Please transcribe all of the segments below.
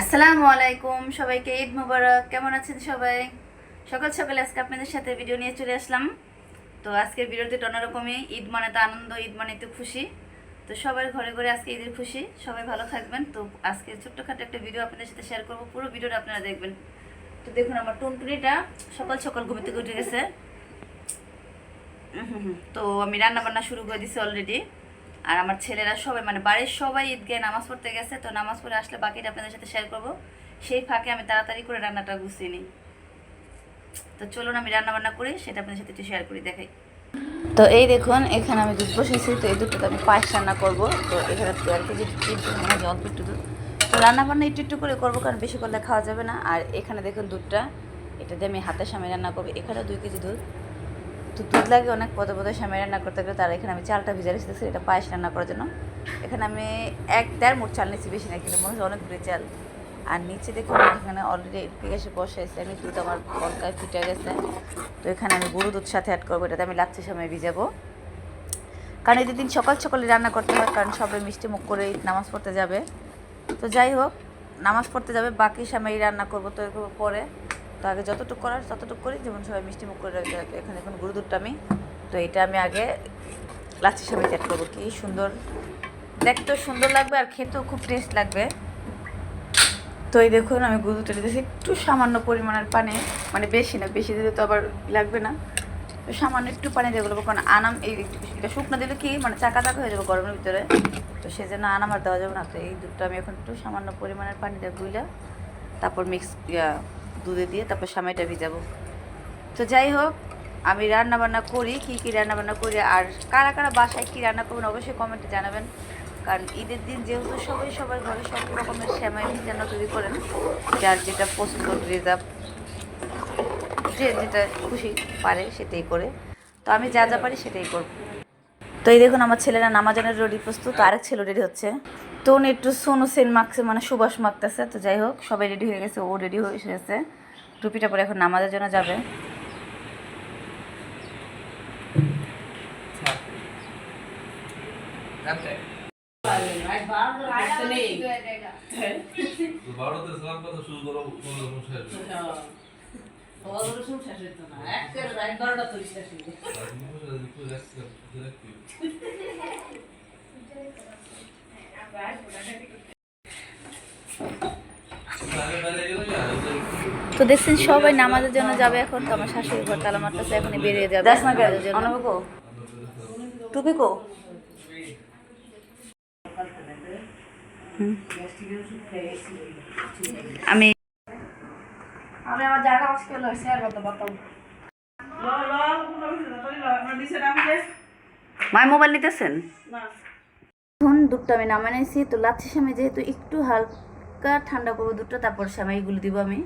আসসালামু আলাইকুম, সবাইকে ঈদ মোবারক। কেমন আছেন সবাই? সকাল সকালে আজকে আপনাদের সাথে ভিডিও নিয়ে চলে আসলাম। তো আজকের ভিডিওতে অন্যরকমই, ঈদ মানে তো আনন্দ, ঈদ মানে তো খুশি। তো সবার ঘরে ঘরে আজকে ঈদের খুশি। সবাই ভালো থাকবেন। তো আজকে ছোট্টখাটো একটা ভিডিও আপনাদের সাথে শেয়ার করব। পুরো ভিডিওটা আপনারা দেখবেন। তো দেখুন আমার টুনটুনিটা সকাল সকাল ঘুম থেকে উঠে গেছে। তো আমি রান্না বান্না শুরু করে দিছি অলরেডি আর আমার ছেলেরা সবাই মানে বাড়ির সবাই ঈদগায় নামাজ পড়তে গেছে, তো নামাজ পড়ে আসলে বাকিটা আপনাদের সাথে শেয়ার করব। সেই ফাঁকে আমি তাড়াতাড়ি করে রান্নাটা গুছিয়ে নিই। তো চলুন আমি রান্না বান্না করি, সেটা আপনাদের সাথে একটু শেয়ার করি, দেখাই। তো এই দেখুন, এখানে আমি দুধ বসেছি তো এই দুধটা আমি পায়েস রান্না করব। তো এখানে দেড় কেজি অল্প একটু দুধ। তো রান্না বান্না একটু একটু করে করব, কারণ বেশি করলে খাওয়া যাবে না। আর এখানে দেখুন দুধটা, এটা দিয়ে আমি হাতের সামনে রান্না করব। এখানে দুই কেজি দুধ। তো দুধ লাগে, অনেক পদে পদে সামনে রান্না করতে গেলে তার এখানে আমি চালটা ভিজে রেখেছি, এটা পায়েস রান্না করার জন্য। এখানে আমি এক দেড় মোট চাল নিচ্ছি বেশি না কিন্তু মনে হচ্ছে অনেকগুলি চাল। আর নিচে দেখুন এখানে অলরেডি এলপি গ্যাসে বসাইছে, আমি দুধ আমার কলকায় ফুটে গেছে। তো এখানে আমি গরু দুধ সাথে অ্যাড করব, এটাতে আমি লাচ্ছি সময় ভিজাবো। কারণ এই দিন সকাল সকালে রান্না করতে হয়, কারণ সবাই মিষ্টি মুখ করে নামাজ পড়তে যাবে। তো যাই হোক, নামাজ পড়তে যাবে, বাকি সময় রান্না করব, তো এরকম পরে তো আগে যতটুকু করার ততটুকু করি, যেমন সবাই মিষ্টি মুখ করে রাখবে এখানে এখন গরু দুধটা আমি, তো এটা আমি আগে লাচ্ছি সময় অ্যাড করব। কি সুন্দর, দেখতেও সুন্দর লাগবে আর খেতেও খুব টেস্ট লাগবে। তো এই দেখুন, আমি গরু দুধটা দিতেছি একটু সামান্য পরিমাণের পানি মানে বেশি না, বেশি দিলে তো আবার লাগবে না। তো সামান্য একটু পানি দিয়ে বলব, কারণ আনাম, এই এটা শুকনো দিলে কি মানে চাকা চাকা হয়ে যাবে গরমের ভিতরে। তো সেই জন্য আনাম আর দেওয়া যাবে না। তো এই দুধটা আমি এখন একটু সামান্য পরিমাণের পানি দিয়ে গুইলা, তারপর মিক্স দুধে দিয়ে তারপর সামাইটা ভিজাবো। তো যাই হোক, আমি রান্না বান্না করি, কী কী রান্না বান্না করি আর কারা কারা বাসায় কী রান্না করবেন অবশ্যই কমেন্টে জানাবেন। কারণ ঈদের দিন যেহেতু সবাই সবার ঘরে সব রকমের শ্যামাই যেন তৈরি করেন, যার যেটা পছন্দ রেজাব যে যেটা খুশি পারে সেটাই করে। তো আমি যা যা পারি সেটাই করব। তো এই দেখুন, আমার ছেলেরা নামাজানের রেডি, প্রস্তুত। আরেক ছেলে রেডি হচ্ছে। তো উনি একটু সোনু সেন মাখছে মানে সুবাস মাখতেছে তো যাই হোক সবাই রেডি হয়ে গেছে ও রেডি হয়ে এসেছে। টুপিটা পরে এখন নামাজের জন্য যাবে ভারতে সালাম কথা শুরু করো কোনো শেষ তো দেখছেন সবাই নামাজের জন্য যাবে এখন তো আমার শাশুড়ি ঘর তালা মারতেছে এখনই বেরিয়ে যাবে নামাজের জন্য। টুপি কো আমি আমার জায়গা লইছি আর কত বাতাম মায়ের মোবাইল নিতেছেন না দুধটা আমি নামা নিয়েছি তো লাচ্ছি সময় যেহেতু একটু হালকা ঠান্ডা করব দুধটা, তারপর সেমাইগুলো দিব আমি।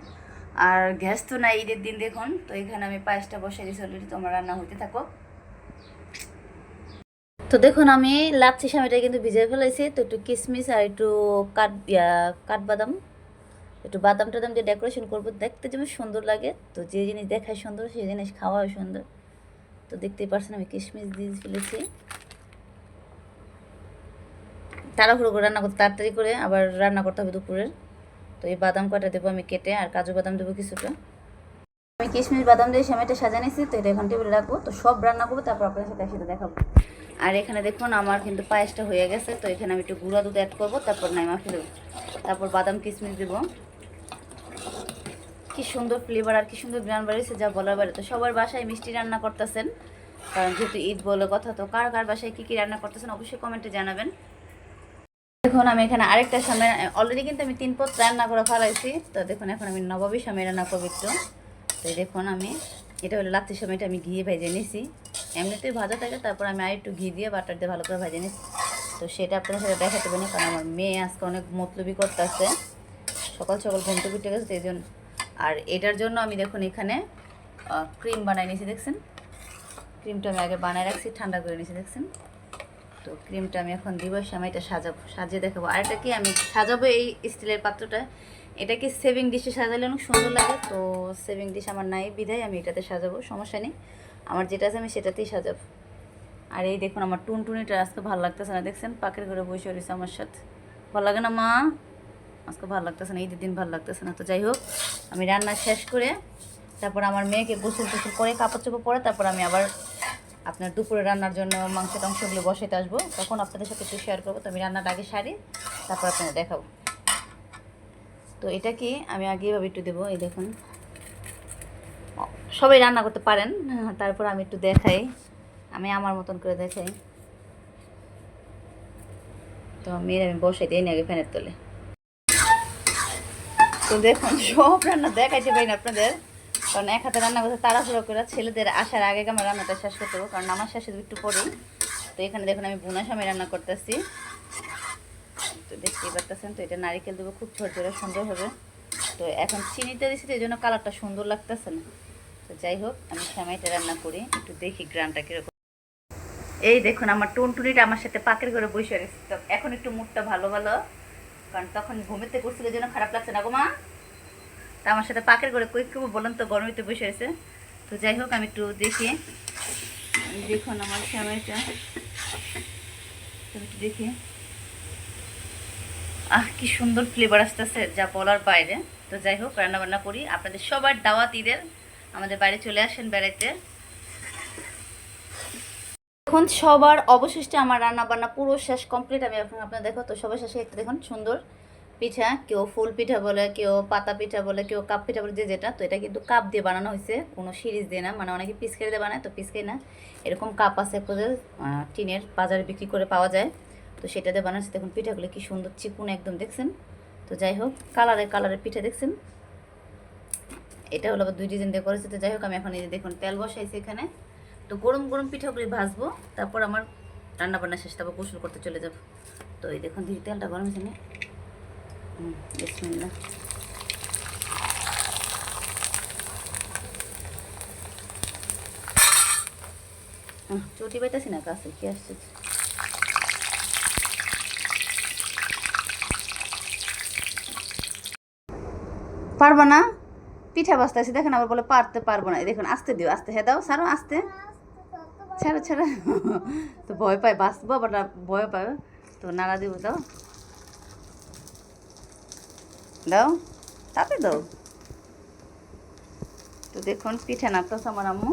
আর গ্যাস তো নাই ঈদের দিন দেখুন, তো এখানে আমি পায়েসটা বসে দিয়েছি অলরেডি তো আমার রান্না হতে থাকো। তো দেখুন, আমি লাচ্ছি সময়টা কিন্তু ভিজিয়ে ফেলেছি তো একটু কিশমিশ আর একটু কাঠ কাঠবাদাম, একটু বাদাম টাদাম দিয়ে ডেকোরেশন করব, দেখতে যেমন সুন্দর লাগে, তো যে জিনিস দেখায় সুন্দর, সেই জিনিস খাওয়াও সুন্দর। তো দেখতেই পারছেন আমি কিশমিশ দিয়ে ফেলেছি। তাড়াহুড়ো করে রান্না করতে, তাড়াতাড়ি করে আবার রান্না করতে হবে দুপুরের। তো এই বাদাম কটা দেবো আমি কেটে, আর কাজু বাদাম দেবো কিছুটা। আমি কিশমিশ, বাদাম দিয়ে সেমাইটা সাজা নিয়েছি, তো এটা এখন টেবিলে রাখব। তো সব রান্না করব, তারপর আপনার সাথে একসাথে দেখাবো। আর এখানে দেখুন, আমার কিন্তু পায়েসটা হয়ে গেছে, তো এখানে আমি একটু গুঁড়া দুধ অ্যাড করব, তারপর নাইমা ফেলব তারপর বাদাম, কিশমিশ দেবো। কি সুন্দর ফ্লেভার আর কি সুন্দর গ্রান বাড়িয়েছে, যা বলার বাইরে। তো সবার বাসায় মিষ্টি রান্না করতেছেন, কারণ যেহেতু ঈদ বলে কথা, তো কার কার বাসায় কী কী রান্না করতেছেন অবশ্যই কমেন্টে জানাবেন। দেখুন, আমি এখানে আরেকটা সামনে অলরেডি কিন্তু আমি তিন পথ রান্না করে ফেলাইছি। তো দেখুন, এখন আমি নবাবী সময় রান্না করব একটু। তো দেখুন আমি, এটা হলো লাত্তি সময়টা আমি ঘিয়ে ভেজে নিছি। এমনিতেই ভাজা থাকে, তারপর আমি আর একটু ঘি দিয়ে বাটার দিয়ে ভালো করে ভেজে নিছি। তো সেটা আপনার সাথে দেখাতে পারি কারণ আমার মেয়ে আজকে অনেক মতলবি করতেছে। সকাল সকাল ঘুম থেকে উঠে গেছে এই জন্য। আর এটার জন্য আমি দেখুন এখানে ক্রিম বানাই নিয়েছি দেখছেন? ক্রিমটা আমি আগে বানায় রাখছি, ঠান্ডা করে নিয়েছি দেখছেন? তো ক্রিমটা আমি এখন দিব এটা সাজাবো, সাজিয়ে দেখাবো। আর এটা কি, আমি সাজাবো এই স্টিলের পাত্রটা। এটা কি সেভিং ডিশে সাজালে অনেক সুন্দর লাগে, তো সেভিং ডিশ আমার নাই বিধায় আমি এটাতে সাজাবো, সমস্যা নেই। আমার যেটা আছে আমি সেটাতেই সাজাবো। আর এই দেখুন আমার টুনটুনিটা, আজকে ভালো লাগতেছে না, দেখছেন? পাখির ঘরে বসে রয়েছে আমার সাথে। ভালো লাগে না মা? আজকে ভালো লাগতেছে না, ঈদের দিন ভালো লাগতেছে না। তো যাই হোক, আমি রান্না শেষ করে তারপর আমার মেয়েকে গোসল টোসল করে কাপড় চোপড় পরে, তারপর আমি আবার আপনার দুপুরে রান্নার জন্য মাংস টাংসগুলো বসাইতে আসব। তখন আপনাদের সাথে একটু শেয়ার করব। তো আমি রান্নাটা আগে সারি, তারপর আপনাদের দেখাবো। তো এটা কি? আমি আগে এভাবে একটু দেবো, এই দেখুন। সবাই রান্না করতে পারেন, তারপর আমি একটু দেখাই। আমি আমার মতন করে দেখাই। তো মেয়ের আমি বসাই দিই আগে ফ্যানের তলে। তো দেখুন, সব রান্না দেখাইতে পারি আপনাদের। কারণ এক হাতে রান্না করতে তাড়াহুড়ো করে ছেলেদের আসার আগে আমার রান্নাটা শেষ করতে হবে কারণ আমার শেষে একটু পরেই। তো এখানে দেখুন, আমি বোনা সময় রান্না করতেছি। তো দেখতেই পারতেছেন, তো এটা নারিকেল দেবো, খুব ঝরঝরে সুন্দর হবে। তো এখন চিনিতে দিচ্ছি তো এই জন্য কালারটা সুন্দর লাগতেছে না। তো যাই হোক, আমি সেমাইটা রান্না করি, একটু দেখি গ্রামটা কীরকম। এই দেখুন, আমার টুনটুনিটা আমার সাথে পাকের ঘরে বসে গেছে তো এখন একটু মুডটা ভালো ভালো, কারণ তখন ঘুমেতে করছিল জন্য খারাপ লাগছে না গো মা। তা আমার সাথে পাকের ঘরে কই কেউ বলেন তো, গরমিতে বসে আছে তো যাই হোক, আমি একটু দেখি। দেখুন আমার সেমাইটা তো একটু দেখি। আহ, কি সুন্দর ফ্লেভার আসতেছে যা বলার বাইরে। তো যাই হোক রান্না বান্না করি। আপনাদের সবার দাওয়াত ঈদের আমাদের বাইরে চলে আসেন বেড়াইতে। এখন সবার অবশিষ্টে আমার রান্না বান্না পুরো শেষ কমপ্লিট আমি এখন আপনার দেখো তো সবার শেষে একটা দেখুন, সুন্দর। পিঠা, কেউ ফুল পিঠা বলে, কেউ পাতা পিঠা বলে, কেউ কাপ পিঠা বলে, যে যেটা, তো এটা কিন্তু কাপ দিয়ে বানানো হয়েছে। কোনো সিরিজ দিয়ে না মানে অনেকে পিসকেরি দিয়ে বানায়, তো পিসকেরি না। এরকম কাপ আছে প্রদের টিনের বাজারে বিক্রি করে পাওয়া যায়। তো সেটা দিয়ে বানাচ্ছে। দেখুন পিঠাগুলো কি সুন্দর চিকুন একদম, দেখছেন? তো যাই হোক, কালারে কালারের পিঠা, দেখছেন? এটা হলো আবার দুই ডিজাইন দিয়ে করেছে। তো যাই হোক, আমি এখন এই দেখুন তেল বসাইছি এখানে। তো গরম গরম পিঠাগুলি ভাজবো। তারপর আমার রান্না বান্না শেষ, তারপর গোসল করতে চলে যাব। তো এই দেখুন, দিদি তেলটা গরম হয়েছে বিসমিল্লাহ চটি পাইতেছি না, কাছে, কি আসছে? পারব না? পিঠা বাস্তাছি দেখেন আবার বলে পারতে পারব না। দেখুন, আস্তে দিও, আস্তে। হ্যাঁ দাও সারো আস্তে। ছাড়ো ছাড়ো। তো ভয় পায়, বাঁচবো, আবার ভয় পায় তো নাড়া দিব, দাও। দাও তাতে দাও। তো দেখুন পিঠা নাড়তেছে আমার আম্মু।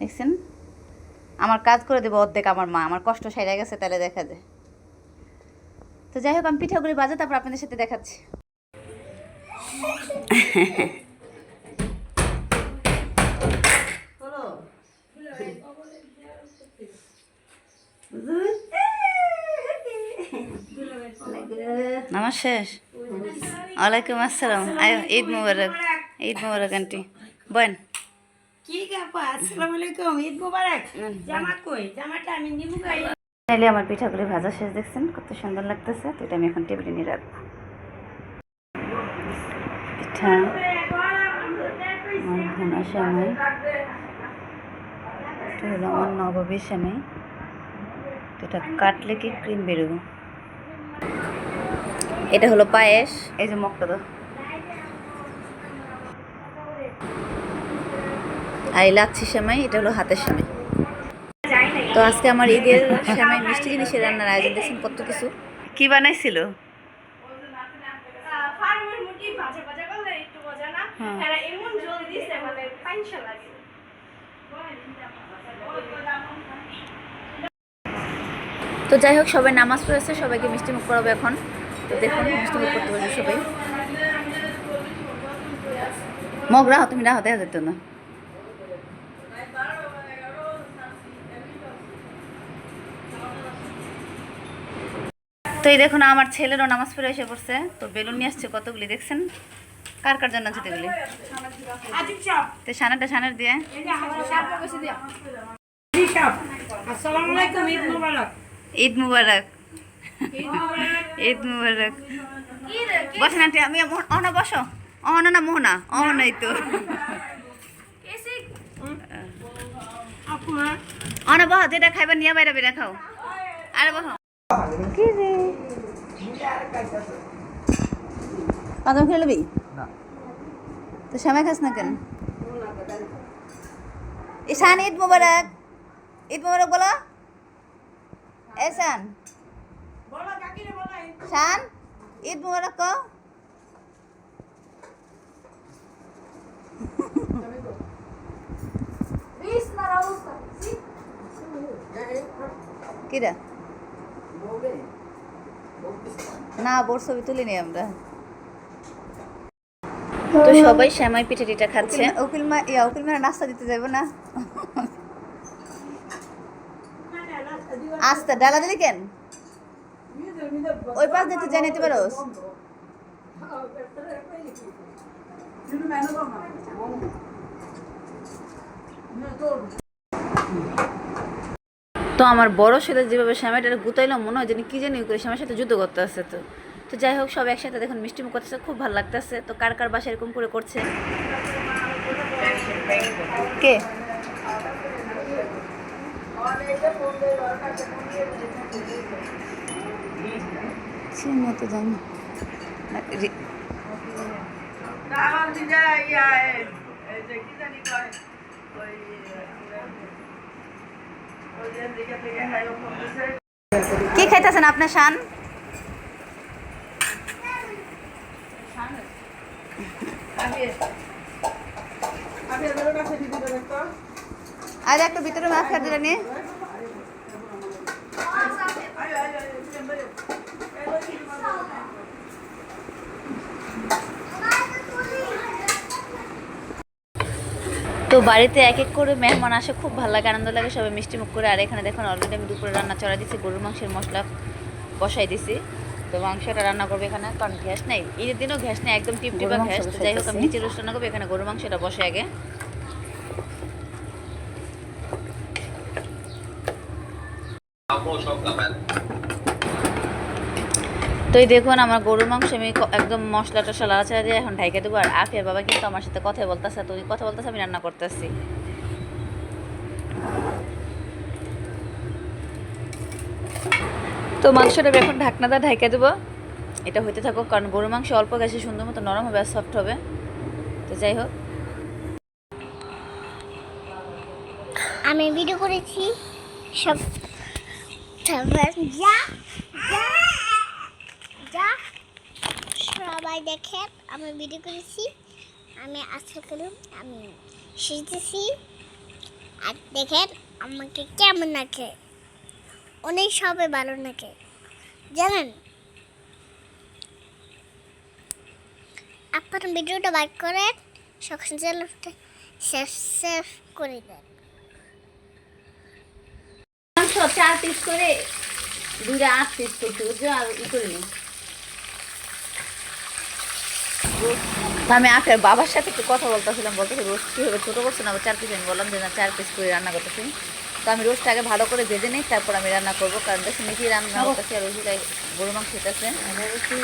দেখছেন? আমার কাজ করে দেবো অর্ধেক আমার মা আমার কষ্ট সাইরা গেছে তাহলে দেখা যায়। তো যাই হোক আমি পিঠাগুলি বাজে তারপর আপনাদের সাথে দেখাচ্ছি। নামাজ শেষ? ওয়ালাইকুম আসসালাম। আয়ো ঈদ মুবারক। ঈদ মুবারক আন্টি। বোন। আমার পিঠাগুলি ভাজা শেষ দেখছেন? কত সুন্দর লাগতেছে। তো এটা আমি এখন টেবিলে নিয়ে রাখব। পিঠা। আমার ভুনা সেমাই এটা হলো আমার নবাবী সেমাই তো এটা কাটলে কি ক্রিম বেরোবো? এটা হলো পায়েস। এই যে দাও। আর এই লাচ্ছি সেমাই এটা হলো হাতের সেমাই। তো আজকে আমার ঈদের সেমাই মিষ্টি জিনিসের রান্নার আয়োজন দেখছেন কত কিছু। কি বানাইছিল? হ্যাঁ। তো যাই হোক সবাই নামাজ পড়েছে সবাইকে মিষ্টি মুখ করাবো এখন। তো দেখুন মিষ্টি করতে পারবে সবাই। মগ রাহো তুমি রাহো দেখা যেত না। তো এই দেখুন আমার ছেলেরও নামাজ পড়ে এসে পড়ছে। তো বেলুন নিয়ে আসছে কতগুলি দেখছেন? কার কার জন্য আছে চাপ তো সানাটা সানের দিয়ে। ঈদ মোবারক। ঈদ মুবারক। বসেন আন্টি আমি অহনা বসো। অহনা না মোহনা? অহনাই তো। অহনা বহ যেটা খাইবা নিয়ে বাইরে বেরা খাও। আরে বহ কি রে পাঁচম খেলে লবি তো সময় খাস না কেন? ঈশান ঈদ মুবারক। ঈদ মুবারক বলো। এসান। শান ঈদ মুবারক। কিরা না বোর ছবি তুলিনি আমরা। তো সবাই শ্যামাই পিঠে টিটা খাচ্ছে। উকিল মা ইয়া উকিল মা নাস্তা দিতে যাব না। আস্তে ডালা দিলি কেন? ওই পাশ দিতে যাই নিতে পারোস? তো আমার বড় ছেলে যেভাবে শ্যামাইটা গুতাইলাম মনে হয় যেন কি জানি করে শ্যামের সাথে যুদ্ধ করতে আসছে তো। তো যাই হোক, সব একসাথে দেখুন মিষ্টি মুখ করতেছে, খুব ভালো লাগতেছে। তো কার কার বাসা এরকম করে করছে? কে? চিনি তো জানি। ইয়া কি খাইতেছেন আপনার শান? আর একটু ভিতরে মাছ খাতে জানি তো বাড়িতে এক এক করে মেহমান আসে খুব ভালো লাগে আনন্দ লাগে সবাই মিষ্টি মুখ করে। আর এখানে দেখুন অলরেডি আমি দুপুরে রান্না চড়া দিচ্ছি গরুর মাংসের মশলা বসাই দিছি। তো মাংসটা রান্না করবে এখানে কারণ গ্যাস নেই। ঈদের দিনও গ্যাস নেই একদম টিপ টিপা গ্যাস। তো যাই হোক আমি নিচে রোস্ট রান্না করব এখানে গরুর মাংসটা বসে আগে। তো এই দেখুন, আমার গরুর মাংস, আমি একদম মশলা টশলা আছে দিয়ে এখন ঢাইকে দেবো। আর আফিয়া বাবা কিন্তু আমার সাথে কথা বলতেছে, তো ওই কথা বলতেছে, আমি রান্না করতেছি। তো মাংসটা এখন ঢাকনা দিয়ে ঢাইকে দেবো। এটা হইতে থাকুক, কারণ গরুর মাংস অল্প গ্যাসে সুন্দর মতো নরম হবে আর সফট হবে। তো যাই হোক। আমি ভিডিও করেছি। সব যা। সবাই দেখেন, আমি ভিডিও করেছি, আমি আজকে করলাম আমি শিখতেছি আর দেখেন, আমাকে কেমন লাগে অনেক সবাই ভালো লাগে জানেন? আপনার ভিডিওটা বাইক করেন, সকাল সেভ সেভ করে দেন। চার পিস করে দুইটা আট পিস করছি বুঝছ আর ই করিনি তো আমি বাবার সাথে একটু কথা বলতেছিলাম বলতেছি রোস্ট কীভাবে ছোটো করছে না চার পিস আমি বললাম যে না চার পিস করে রান্না করতেছি। তো আমি রোস্টটা আগে ভালো করে ভেজে নিই তারপর আমি রান্না করব। কারণ দেখছি নিজে রান্না করতেছি আর গরু মাংস খেতেছে।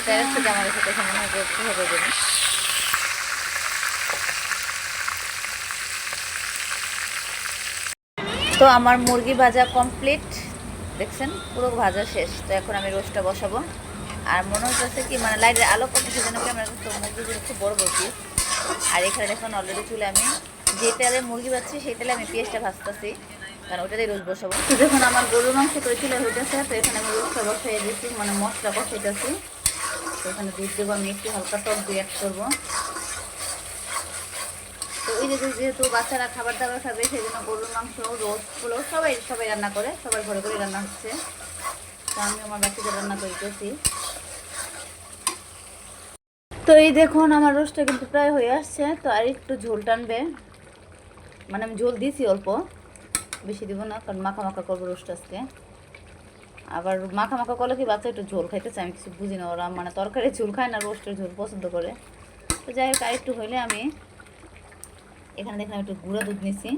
প্যারেন্টস থেকে আমার সাথে মনে হয় দেবে তো আমার মুরগি ভাজা কমপ্লিট দেখছেন পুরো ভাজা শেষ। তো এখন আমি রোস্টটা বসাবো। আর মনে হচ্ছে কি মানে লাইটের আলো কমতে সেজন্য ক্যামেরা তো মুরগিগুলো খুব বড় পিস আর এখানে দেখুন অলরেডি চুলে আমি যে তেলে মুরগি ভাজছি সেই তেলে আমি পেঁয়াজটা ভাজতেছি। কারণ ওটাতেই রোজ বসাবো। তো দেখুন, আমার গরুর মাংস তো চুলে হইতেছে, তো এখানে আমি রোজটা বসাই দিচ্ছি মানে মশলা বসাইতেছি। তো এখানে দুধ দেবো, আমি একটু হালকা টক দিয়ে অ্যাড করব। তো ওই যে যেহেতু বাচ্চারা খাবার দাবার খাবে, সেই জন্য গরুর মাংস রোস্ট পোলাও সবাই সবাই রান্না করে, সবার ঘরে ঘরে রান্না হচ্ছে। তো আমি আমার বাচ্চাদের রান্না করিতেছি তো এই দেখুন, আমার রোস্টটা কিন্তু প্রায় হয়ে আসছে, তো আর একটু ঝোল টানবে। মানে আমি ঝোল দিয়েছি অল্প, বেশি দিব না, কারণ মাখা মাখা করব রোস্ট আজকে। আবার মাখা মাখা করলে কি বাচ্চা একটু ঝোল খাইতেছে আমি কিছু বুঝি না, ওরা মানে তরকারি ঝোল খায় না, রোস্টের ঝোল পছন্দ করে। তো যাই হোক আর একটু হইলে আমি এখানে দেখলাম একটু গুঁড়া দুধ নিছি,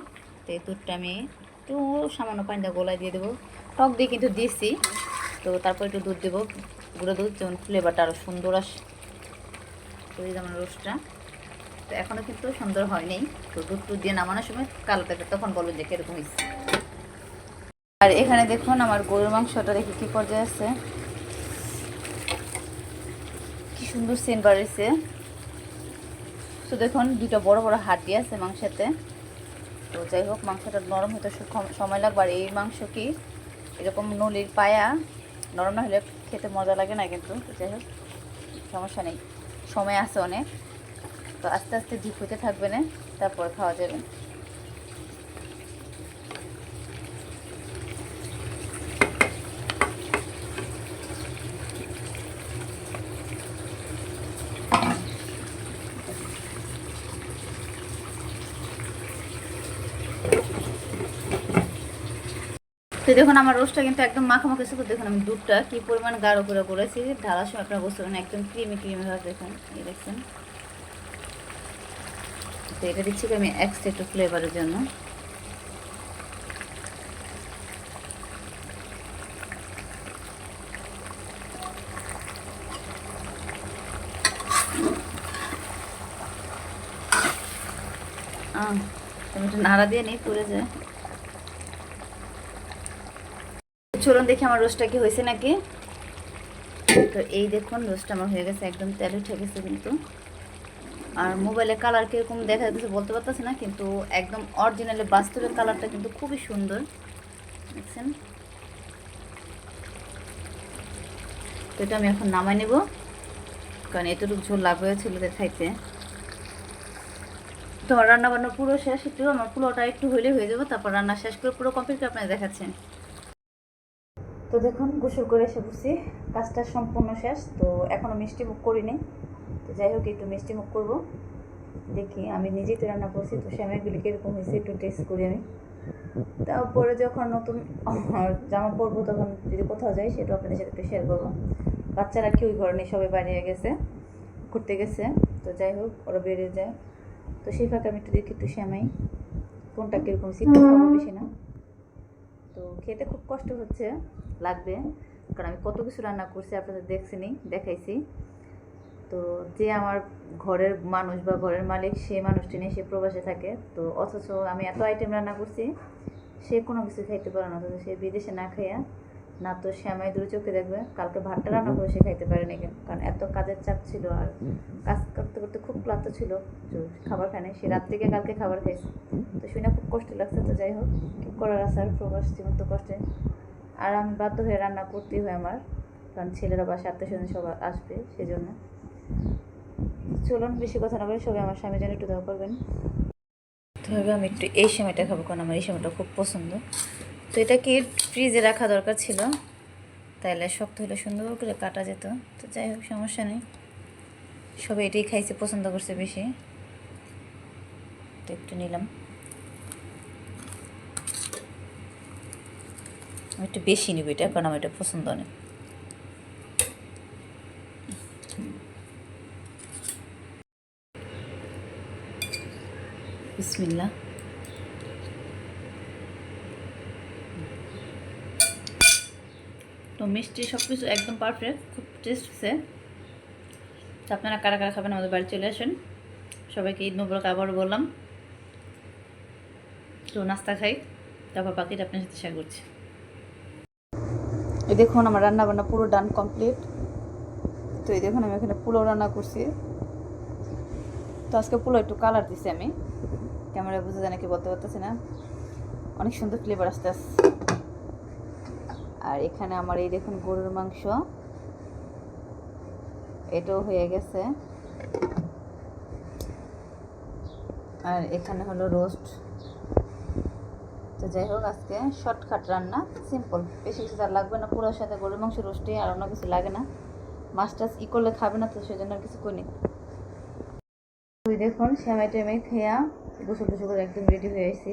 তো এই দুধটা আমি একটু সামান্য পানিটা গোলায় দিয়ে দেবো। টক দিয়ে কিন্তু দিয়েছি তো তারপর একটু দুধ দেবো, গুঁড়ো দুধ, যেমন ফ্লেভারটা আরও সুন্দর আসে যেমন রোস্টটা। তো এখনও কিন্তু সুন্দর হয়নি। তো দুধ টুধ দিয়ে নামানোর সময় কালো থাকে তখন বলবেন যে কীরকম হয়েছে। আর এখানে দেখুন আমার গরুর মাংসটা দেখি কী পর্যায়ে আছে। কি সুন্দর সেন্ট বাড়িছে তো দেখুন দুটো বড় বড় হাড্ডি আছে মাংসতে। তো যাই হোক, মাংসটা নরম হতে সময় লাগবে। আর এই মাংস কি এরকম নলির পায়া, নরম না হলে খেতে মজা লাগে না কিন্তু। যাই হোক, সমস্যা নেই। সময় আছে অনেক। তো আস্তে আস্তে ডিপ হতে থাকবে না তারপর খাওয়া যাবে তো দেখুন, আমার রোস্টটা কিন্তু একদম মাখামাখি ছিল। দেখুন, আমি দুধটা কি পরিমাণ গাঢ় করে করেছি। ঢালার সময় আপনারা বুঝতে পারেন একদম ক্রিমি ক্রিমি ভাবে দেখুন। এই দেখছেন। তো এটা দিচ্ছি আমি এক্সট্রা একটু ফ্লেভারের জন্য। নাড়া দিয়ে নিই, পুড়ে যায়। চলুন দেখি আমার রোস্টটা কি হয়েছে নাকি? তো এই দেখুন রোস্ট আমার হয়ে গেছে, একদম তেল উঠে গেছে কিন্তু। আর মোবাইলে কালার কীরকম দেখা যাচ্ছে বলতে পারতেছি না, কিন্তু একদম অরিজিনালি বাস্তবের কালারটা কিন্তু খুবই সুন্দর। দেখছেন? তো এটা আমি এখন নামাই নেব, কারণ এতটুকু ঝোল লাগবে ছিল খাইতে। তো আমার রান্না বান্না পুরো শেষ, একটু আমার পুরোটা একটু হইলে হয়ে যাব, তারপর রান্না শেষ করে পুরো কমপ্লিট করে আপনাদের দেখাচ্ছেন তো দেখুন, গোসল করে এসে বসছি। কাজটা সম্পূর্ণ শেষ, তো এখনও মিষ্টি মুখ করিনি। তো যাই হোক, একটু মিষ্টি মুখ করব। দেখি, আমি নিজেই তো রান্না করছি, তো শ্যামাইগুলি কীরকম হয়েছে একটু টেস্ট করি আমি। তারপরে যখন নতুন জামা পরবো, তখন যদি কোথাও যাই, সেটা আপনাদের সাথে একটু শেয়ার করব। বাচ্চারা কেউই ঘরে নেই, সবাই বাইরে গেছে, ঘুরতে গেছে। তো যাই হোক, ওরা বেরিয়ে যায়। তো সেই ফাঁকে আমি একটু দেখি একটু শ্যামাই, কোনটা কীরকম খাব বেশি না। তো খেতে খুব কষ্ট হচ্ছে, লাগবে। কারণ আমি কত কিছু রান্না করছি, আপনাদের নি দেখাইছি। তো যে আমার ঘরের মানুষ বা ঘরের মালিক, সে মানুষটি নিয়ে সে প্রবাসে থাকে। তো অথচ আমি এত আইটেম রান্না করছি, সে কোনো কিছু খাইতে পারে না, অথচ সে বিদেশে না খাইয়া না তো শ্যামাই দূরে চোখে দেখবে। কালকে ভাতটা রান্না করে সে খাইতে পারে নাকি কারণ এত কাজের চাপ ছিল আর কাজ করতে করতে খুব ক্লান্ত ছিল। খাবার খায় নাই সে রাত থেকে কালকে খাবার খাইছে। তো শুনে খুব কষ্ট লাগছে। তো যাই হোক কি করার আছে আর প্রবাস জীবন তো কষ্টে। আর আমি বাধ্য হয়ে রান্না করতেই হয় আমার। কারণ ছেলেরা বাসা আত্মীয় স্বজন সবাই আসবে সেজন্য। চলুন বেশি কথা না বলে সবাই আমার স্বামী জন্য একটু দেওয়া করবেন। তবে আমি একটু এই সময়টা খাব। কারণ আমার এই সময়টা খুব পছন্দ। তো এটা কি ফ্রিজে রাখা দরকার ছিল? তাইলে শক্ত হলে সুন্দর করে কাটা যেত। তো যাই হোক, সমস্যা নেই। সবাই এটাই খাইছে, পছন্দ করছে বেশি। তো একটু নিলাম। একটু বেশি নিব এটা, কারণ আমার এটা পছন্দ অনেক বিসমিল্লা তো মিষ্টি সব কিছু একদম পারফেক্ট খুব টেস্ট হচ্ছে তো আপনারা কারা কারা খাবেন আমাদের বাড়ি চলে আসেন। সবাইকে ঈদ মোবারক আবারও বললাম। তো নাস্তা খাই, তারপর বাকিটা আপনার সাথে শেয়ার করছি। এই দেখুন আমার রান্না বান্না পুরো ডান কমপ্লিট তো এই দেখুন আমি এখানে পোলাও রান্না করছি। তো আজকে পোলাও একটু কালার দিছি আমি। ক্যামেরায় বুঝে জানে কি বলতে পারতেছি না। অনেক সুন্দর ফ্লেভার আসতে আসছে আর এখানে আমার এই দেখুন গরুর মাংস। এটাও হয়ে গেছে। আর এখানে হলো রোস্ট। তো যাই হোক, আজকে শর্টকাট রান্না, সিম্পল। বেশি কিছু তার লাগবে না পুরোর সাথে গরুর মাংস, রোস্টে আর অন্য কিছু লাগে না। মাছ টাছ ই করলে খাবে না তো, সেজন্য কিছু করি ওই দেখুন শ্যামাই টেমাই খেয়া গোসল টোসল করে একদম রেডি হয়ে আসি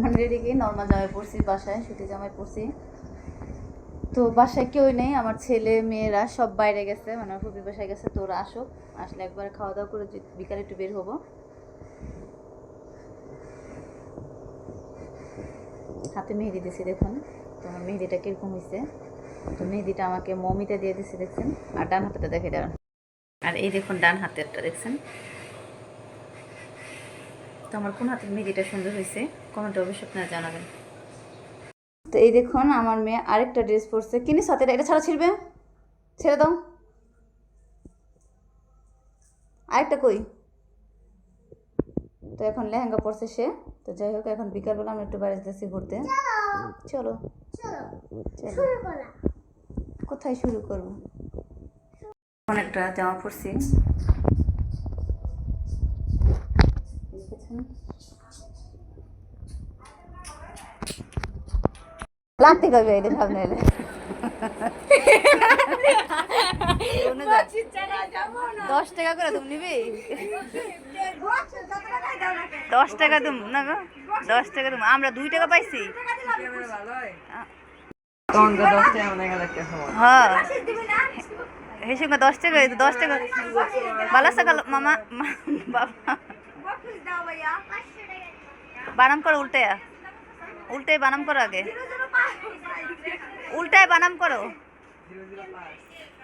মানে রেডি কি? নর্মাল জামাই পড়ছি বাসায়, সুতি জামাই পড়ছি তো বাসায় কেউই নেই, আমার ছেলে, মেয়েরা সব বাইরে গেছে মানে ফুপির বাসায় গেছে, তো ওরা আসুক। আসলে একবার খাওয়া দাওয়া করে বিকালে একটু বের হব। হাতে মেহেদি দিছি, দেখুন। তো আমার মেহেদিটা কীরকম হয়েছে তো মেহেদিটা আমাকে মমিতে দিয়ে দিছে, দেখছেন? আর ডান হাতেটা দেখে দেন আর এই দেখুন, ডান হাতেরটা, দেখছেন? তো আমার কোন হাতের মেহেদিটা সুন্দর হয়েছে কমেন্টে অবশ্যই আপনারা জানাবেন। তো এই দেখুন, আমার মেয়ে আরেকটা ড্রেস পরছে। কিনি সাথে এটা ছাড়া ছিড়বে? ছেড়ে দাও। আরেকটা কই? তো এখন লেহেঙ্গা পরছে সে। তো যাই হোক, এখন বিকালবেলা আমরা একটু বাইরে যেতেছি ঘুরতে। চলো। কোথায় শুরু করব? এখন একটা জামা পরছি। লাগতে কবে এটা সামনে দশ টাকা করে তুমি নিবি? দশ টাকা তুম, না গো? দশ টাকা তুম, আমরা দুই টাকা পাইছি। হ্যাঁ। সঙ্গে দশ টাকা দশ টাকা। ভালো সকাল, মামা বাবা। বানাম করো উল্টে উল্টে বানাম করো আগে। উল্টায় বানাম করো।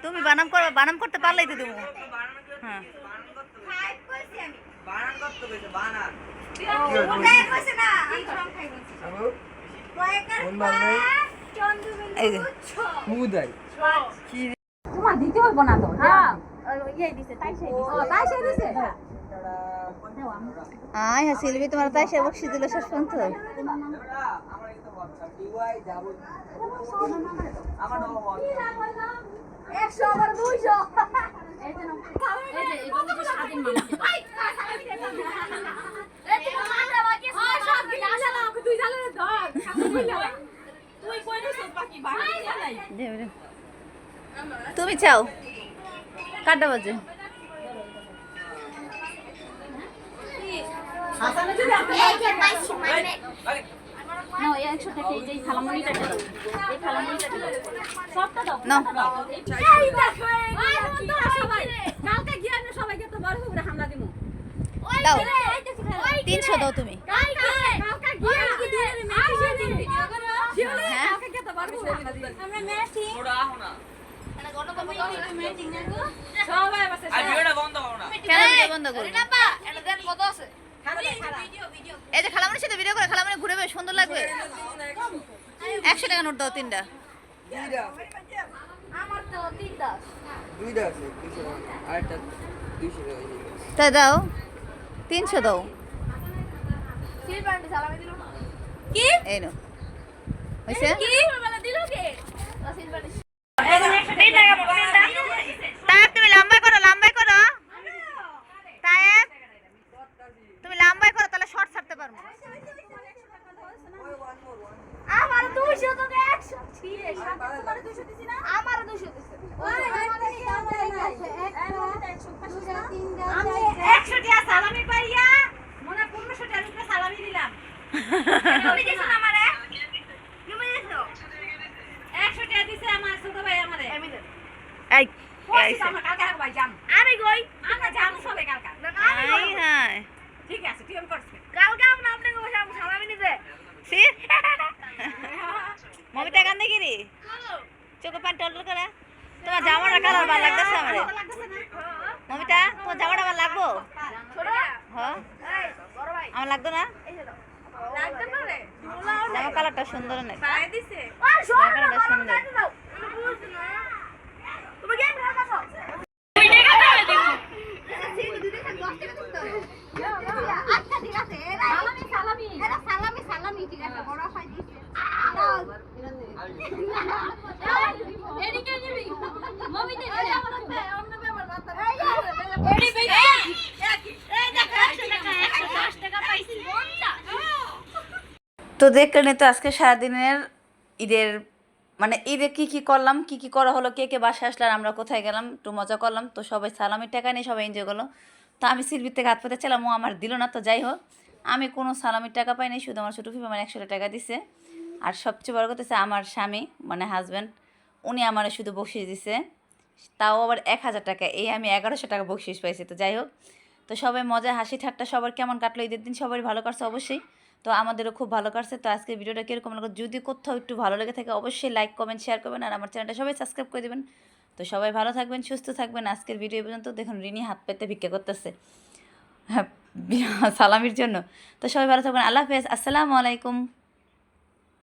তুমি বানাম করো বানাম করতে পারলেই তো তুমি। হ্যাঁ। এই যে। আয় হ্যাঁ শিল্পী তোমার তাই সে বকশি দিল শেষ পর্যন্ত। তুমি চাও? কাটা বাজে নাও দাও তিনশো দাও তুমি। হ্যাঁ? এই যে খালামনির সাথে ভিডিও করে খালামনি ঘুরে বেশ সুন্দর লাগবে একশো টাকা নোট দাও তিনটা তাই দাও তিনশো দাও এই নো হয়েছে அப்படின்னாங்க চোখে পান টল করে। তোমার জামাটা কালার ভালো লাগতেছে আমার। মমিতা তোমার জামাটা ভালো লাগবো? হ্যাঁ? আমার লাগতো না? জামা কালারটা সুন্দর সুন্দর। আচ্ছা সালামি তো দেখলে তো আজকে সারাদিনের ঈদের মানে ঈদে কি কি করলাম, কি কি করা হলো, কে কে বাসায় আসলে আর আমরা কোথায় গেলাম, একটু মজা করলাম। তো সবাই সালামির টাকা নিয়ে সবাই এনজয় করল। তো আমি সিলভির থেকে হাত পেতে চাইলাম, ও আমার দিল না, তো যাই হোক। আমি কোনো সালামির টাকা পাইনি, শুধু আমার ছোটো ফিফা মানে একশো টাকা দিছে। আর সবচেয়ে বড় কথা আমার স্বামী মানে হাজব্যান্ড উনি আমার শুধু বকশিস দিছে। তাও আবার এক হাজার টাকা। এই আমি এগারোশো টাকা বকশিস পাইছি। তো যাই হোক, তো সবাই মজা, হাসি, ঠাট্টা, সবার কেমন কাটলো? ঈদের দিন সবাই ভালো কাটছে অবশ্যই। তো আমাদেরও খুব ভালো কাটছে। তো আজকে ভিডিওটা কীরকম লাগল? যদি কোথাও একটু ভালো লেগে থাকে অবশ্যই লাইক কমেন্ট শেয়ার করবেন আর আমার চ্যানেলটা সবাই সাবস্ক্রাইব করে দেবেন। তো সবাই ভালো থাকবেন, সুস্থ থাকবেন। আজকের ভিডিও পর্যন্ত। দেখুন, রিনি হাত পেতে ভিক্ষা করতেছে। হ্যাঁ সালামির জন্য। তো সবাই ভালো থাকবেন। আল্লাহ হাফেজ। আসসালামু আলাইকুম।